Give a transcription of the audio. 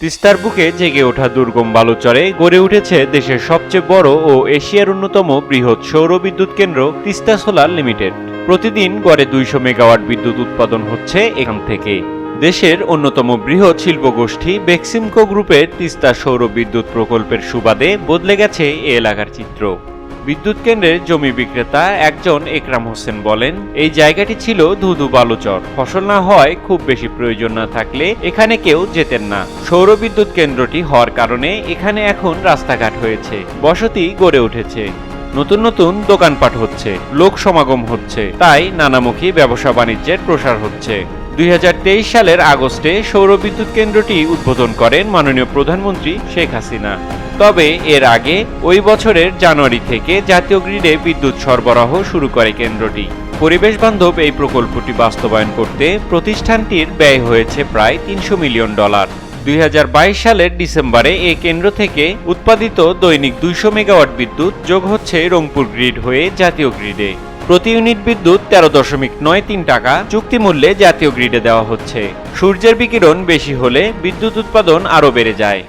তিস্তার বুকে জেগে ওঠা দুর্গম বালুচরে গড়ে উঠেছে দেশের সবচেয়ে বড় ও এশিয়ার অন্যতম বৃহৎ সৌর বিদ্যুৎ কেন্দ্র তিস্তা সোলার লিমিটেড। প্রতিদিন গড়ে দুইশো মেগাওয়াট বিদ্যুৎ উৎপাদন হচ্ছে এখান থেকে। দেশের অন্যতম বৃহৎ শিল্পগোষ্ঠী বেক্সিমকো গ্রুপের তিস্তা সৌর বিদ্যুৎ প্রকল্পের সুবাদে বদলে গেছে এ এলাকার চিত্র। বিদ্যুৎ কেন্দ্রের জমি বিক্রেতা একজন একরাম হোসেন বলেন, এই জায়গাটি ছিল ধুধু বালুচর। ফসল না হয় খুব বেশি প্রয়োজন না থাকলে এখানে কেউ যেতেন না। সৌর বিদ্যুৎ কেন্দ্রটি হওয়ার কারণে এখানে এখন রাস্তাঘাট হয়েছে। বসতি গড়ে উঠেছে। নতুন নতুন দোকানপাট হচ্ছে। লোক সমাগম হচ্ছে। তাই নানামুখী ব্যবসা বাণিজ্যের প্রসার হচ্ছে। দুই হাজার তেইশ সালের আগস্টে সৌর বিদ্যুৎ কেন্দ্রটি উদ্বোধন করেন মাননীয় প্রধানমন্ত্রী শেখ হাসিনা। তবে এর আগে ওই বছরের জানুয়ারি থেকে জাতীয় গ্রিডে বিদ্যুৎ সরবরাহ শুরু করে কেন্দ্রটি। পরিবেশ বান্ধব এই প্রকল্পটি বাস্তবায়ন করতে প্রতিষ্ঠানটির ব্যয় হয়েছে প্রায় তিনশো মিলিয়ন ডলার। দুই হাজার বাইশ সালের ডিসেম্বরে এই কেন্দ্র থেকে উৎপাদিত দৈনিক দুইশো মেগাওয়াট বিদ্যুৎ যোগ হচ্ছে রংপুর গ্রিড হয়ে জাতীয় গ্রিডে। প্রতি ইউনিট বিদ্যুৎ তেরো দশমিক নয় তিন টাকা চুক্তি মূল্যে জাতীয় গ্রিডে দেওয়া হচ্ছে। সূর্যের বিকিরণ বেশি হলে বিদ্যুৎ উৎপাদন আরও বেড়ে যায়।